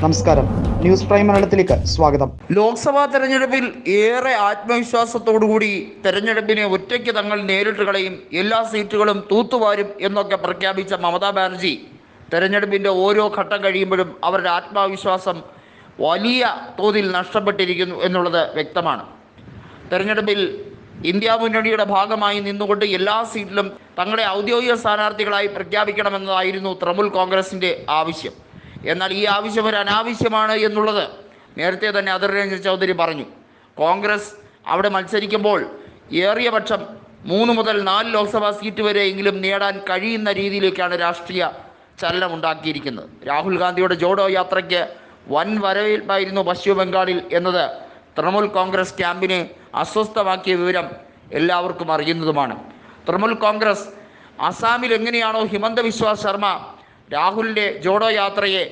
നമസ്കാരം. News prime മലയാളത്തിലേക്ക് സ്വാഗതം. ലോക്സഭാ തെരഞ്ഞെടുപ്പിൽ ഏറെ ആത്മവിശ്വാസത്തോടുകൂടി തെരഞ്ഞെടുപ്പിനെ ഒറ്റയ്ക്ക് തങ്ങൾ നേരിട്ട് കളയും എല്ലാ സീറ്റുകളും തൂത്തുവാരും എന്നൊക്കെ പ്രഖ്യാപിച്ച മമതാ ബാനർജി തെരഞ്ഞെടുപ്പിന്റെ ഓരോ ഘട്ടം കഴിയുമ്പോഴും അവരുടെ ആത്മവിശ്വാസം വലിയ തോതിൽ നഷ്ടപ്പെട്ടിരിക്കുന്നു എന്നുള്ളത് വ്യക്തമാണ്. തെരഞ്ഞെടുപ്പിൽ ഇന്ത്യ മുന്നണിയുടെ ഭാഗമായി നിന്നുകൊണ്ട് എല്ലാ സീറ്റിലും തങ്ങളെ ഔദ്യോഗിക സ്ഥാനാർത്ഥികളായി പ്രഖ്യാപിക്കണമെന്നതായിരുന്നു തൃണമൂൽ കോൺഗ്രസിന്റെ ആവശ്യം. എന്നാൽ ഈ ആവശ്യം ഒരു അനാവശ്യമാണ് എന്നുള്ളത് നേരത്തെ തന്നെ അതിർ രഞ്ജൻ ചൗധരി പറഞ്ഞു. കോൺഗ്രസ് അവിടെ മത്സരിക്കുമ്പോൾ ഏറിയ പക്ഷം മൂന്ന് മുതൽ നാല് ലോക്സഭാ സീറ്റ് വരെയെങ്കിലും നേടാൻ കഴിയുന്ന രീതിയിലേക്കാണ് രാഷ്ട്രീയ ചലനം ഉണ്ടാക്കിയിരിക്കുന്നത്. രാഹുൽ ഗാന്ധിയുടെ ജോഡോ യാത്രയ്ക്ക് വൻ വരവേൽപ്പായിരുന്നു പശ്ചിമ ബംഗാളിൽ എന്നത്. തൃണമൂൽ കോൺഗ്രസ് ക്യാമ്പിനെ അസ്വസ്ഥമാക്കിയ വിവരം എല്ലാവർക്കും അറിയുന്നതുമാണ്. തൃണമൂൽ കോൺഗ്രസ് അസാമിൽ എങ്ങനെയാണോ ഹിമന്ത ബിശ്വാസ് ശർമ്മ രാഹുലിന്റെ ജോഡോ യാത്രയെ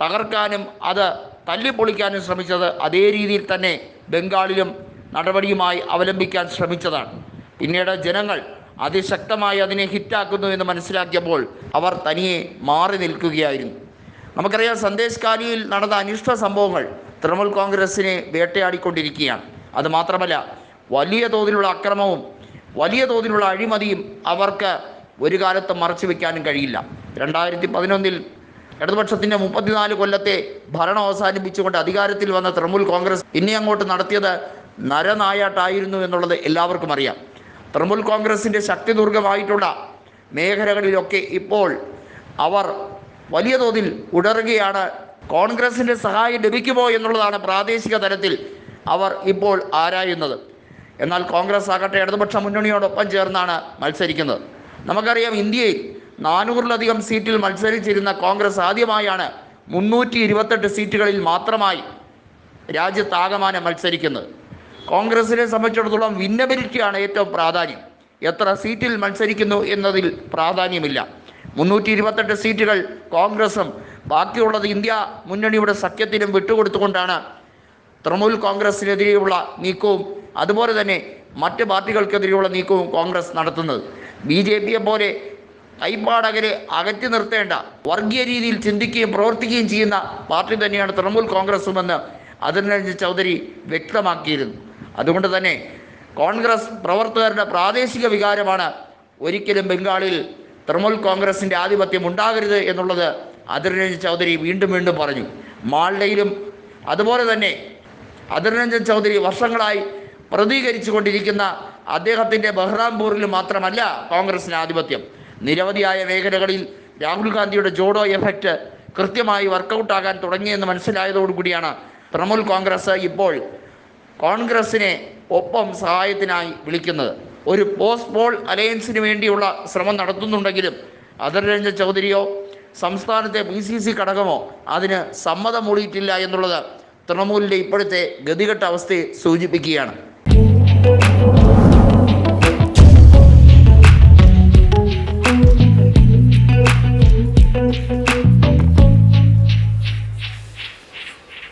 തകർക്കാനും അത് തല്ലിപ്പൊളിക്കാനും ശ്രമിച്ചത് അതേ രീതിയിൽ തന്നെ ബംഗാളിലും നടപടിയുമായി അവലംബിക്കാൻ ശ്രമിച്ചതാണ്. പിന്നീട് ജനങ്ങൾ അതിശക്തമായി അതിനെ ഹിറ്റാക്കുന്നു എന്ന് മനസ്സിലാക്കിയപ്പോൾ അവർ തനിയെ മാറി നിൽക്കുകയായിരുന്നു. നമുക്കറിയാം സന്ദേശ് കാലിയിൽ നടന്ന അനിഷ്ട സംഭവങ്ങൾ തൃണമൂൽ കോൺഗ്രസിനെ വേട്ടയാടിക്കൊണ്ടിരിക്കുകയാണ്. അതുമാത്രമല്ല വലിയ തോതിലുള്ള അക്രമവും വലിയ തോതിലുള്ള അഴിമതിയും അവർക്ക് ഒരു കാലത്ത് മറച്ചു വെക്കാനും കഴിയില്ല. രണ്ടായിരത്തി പതിനൊന്നിൽ ഇടതുപക്ഷത്തിന്റെ മുപ്പത്തിനാല് കൊല്ലത്തെ ഭരണം അവസാനിപ്പിച്ചുകൊണ്ട് അധികാരത്തിൽ വന്ന തൃണമൂൽ കോൺഗ്രസ് ഇനി അങ്ങോട്ട് നടത്തിയത് നരനായാട്ടായിരുന്നു എന്നുള്ളത് എല്ലാവർക്കും അറിയാം. തൃണമൂൽ കോൺഗ്രസിന്റെ ശക്തി ദുർഗമായിട്ടുള്ള മേഖലകളിലൊക്കെ ഇപ്പോൾ അവർ വലിയ തോതിൽ ഉടറുകയാണ്. കോൺഗ്രസിന്റെ സഹായം ലഭിക്കുമോ എന്നുള്ളതാണ് പ്രാദേശിക തലത്തിൽ അവർ ഇപ്പോൾ ആരായുന്നത്. എന്നാൽ കോൺഗ്രസ് ആകട്ടെ ഇടതുപക്ഷ മുന്നണിയോടൊപ്പം ചേർന്നാണ് മത്സരിക്കുന്നത്. നമുക്കറിയാം ഇന്ത്യയിൽ നാനൂറിലധികം സീറ്റിൽ മത്സരിച്ചിരുന്ന കോൺഗ്രസ് ആദ്യമായാണ് മുന്നൂറ്റി ഇരുപത്തെട്ട് സീറ്റുകളിൽ മാത്രമായി രാജ്യത്താകമാനം മത്സരിക്കുന്നത്. കോൺഗ്രസിനെ സംബന്ധിച്ചിടത്തോളം വിന്നബിലിറ്റിയാണ് ഏറ്റവും പ്രാധാന്യം. എത്ര സീറ്റിൽ മത്സരിക്കുന്നു എന്നതിൽ പ്രാധാന്യമില്ല. മുന്നൂറ്റി ഇരുപത്തെട്ട് സീറ്റുകൾ കോൺഗ്രസും ബാക്കിയുള്ളത് ഇന്ത്യ മുന്നണിയുടെ സഖ്യത്തിനും വിട്ടുകൊടുത്തുകൊണ്ടാണ് തൃണമൂൽ കോൺഗ്രസിനെതിരെയുള്ള നീക്കവും അതുപോലെ തന്നെ മറ്റ് പാർട്ടികൾക്കെതിരെയുള്ള നീക്കവും കോൺഗ്രസ് നടത്തുന്നത്. ബി ജെ പിയെ പോലെ കൈപ്പാടകരെ അകറ്റി നിർത്തേണ്ട വർഗീയ രീതിയിൽ ചിന്തിക്കുകയും പ്രവർത്തിക്കുകയും ചെയ്യുന്ന പാർട്ടി തന്നെയാണ് തൃണമൂൽ കോൺഗ്രസുമെന്ന് അതിർരഞ്ജൻ ചൗധരി വ്യക്തമാക്കിയിരുന്നു. അതുകൊണ്ട് തന്നെ കോൺഗ്രസ് പ്രവർത്തകരുടെ പ്രാദേശിക വികാരമാണ് ഒരിക്കലും ബംഗാളിൽ തൃണമൂൽ കോൺഗ്രസിന്റെ ആധിപത്യം ഉണ്ടാകരുത് എന്നുള്ളത് അതിർരഞ്ജൻ ചൗധരി വീണ്ടും വീണ്ടും പറഞ്ഞു. മാൾഡയിലും അതുപോലെ തന്നെ അതിർരഞ്ജൻ ചൗധരി വർഷങ്ങളായി പ്രതികരിച്ചു കൊണ്ടിരിക്കുന്ന അദ്ദേഹത്തിന്റെ ബഹ്റാംപൂരിൽ മാത്രമല്ല കോൺഗ്രസിന് ആധിപത്യം. നിരവധിയായ മേഖലകളിൽ രാഹുൽ ഗാന്ധിയുടെ ജോഡോ എഫക്റ്റ് കൃത്യമായി വർക്കൗട്ടാകാൻ തുടങ്ങിയെന്ന് മനസ്സിലായതോടുകൂടിയാണ് തൃണമൂൽ കോൺഗ്രസ് ഇപ്പോൾ കോൺഗ്രസിനെ ഒപ്പം സഹായത്തിനായി വിളിക്കുന്നത്. ഒരു പോസ്റ്റ് പോൾ അലയൻസിന് വേണ്ടിയുള്ള ശ്രമം നടത്തുന്നുണ്ടെങ്കിലും അതിർരഞ്ജൻ ചൗധരിയോ സംസ്ഥാനത്തെ പി സി സി ഘടകമോ അതിന് സമ്മതം മൂടിയിട്ടില്ല എന്നുള്ളത് തൃണമൂലിന്റെ ഇപ്പോഴത്തെ ഗതികെട്ട അവസ്ഥയെ സൂചിപ്പിക്കുകയാണ്.